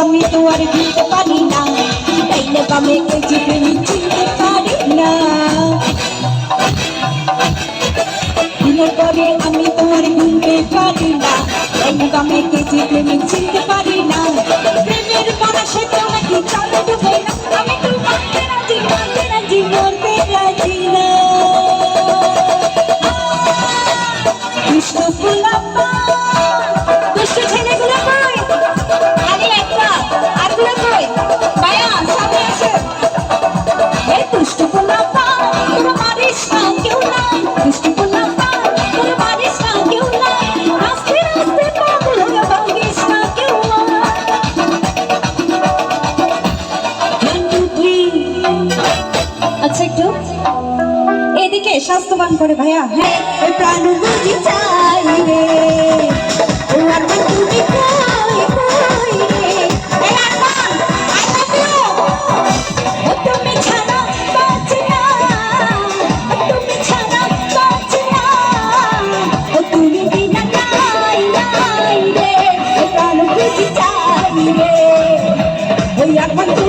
আমি তো আর দিতে পারি না। তাইলে বামে কেজি বেরি চিনতে পারি না। দিনের পরে আমি তোমার ঘুমতে পারি না। তাইলে বামে কেজি বেরি চিনতে পারি না। প্রেমের আচ্ছা একটু। এদিকে স্বাস্থ্যবান করে ভাইয়া হ্যাঁ। তুমি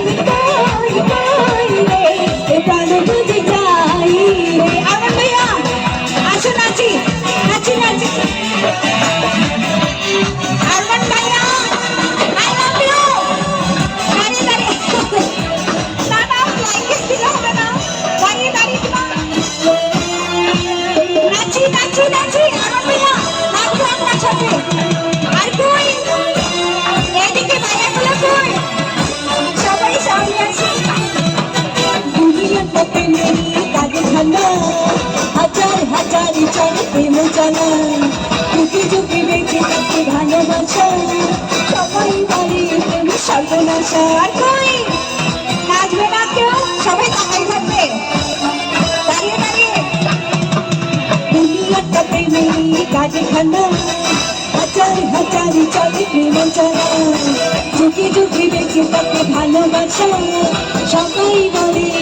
ভালোবাসা। সবাই বাড়ি সর্বনাশা। আর কই নাচবে না কেউ? সবাই তাকাই থাকবে। দাঁড়িয়ে দাঁড়িয়ে। দুনিয়া কপে নেই কাজে খানা তাড়াতাড়ি চলে প্রেমচরা যুগে যুগে বেঁচে তাকে ভালোবাসা। সবাই বলে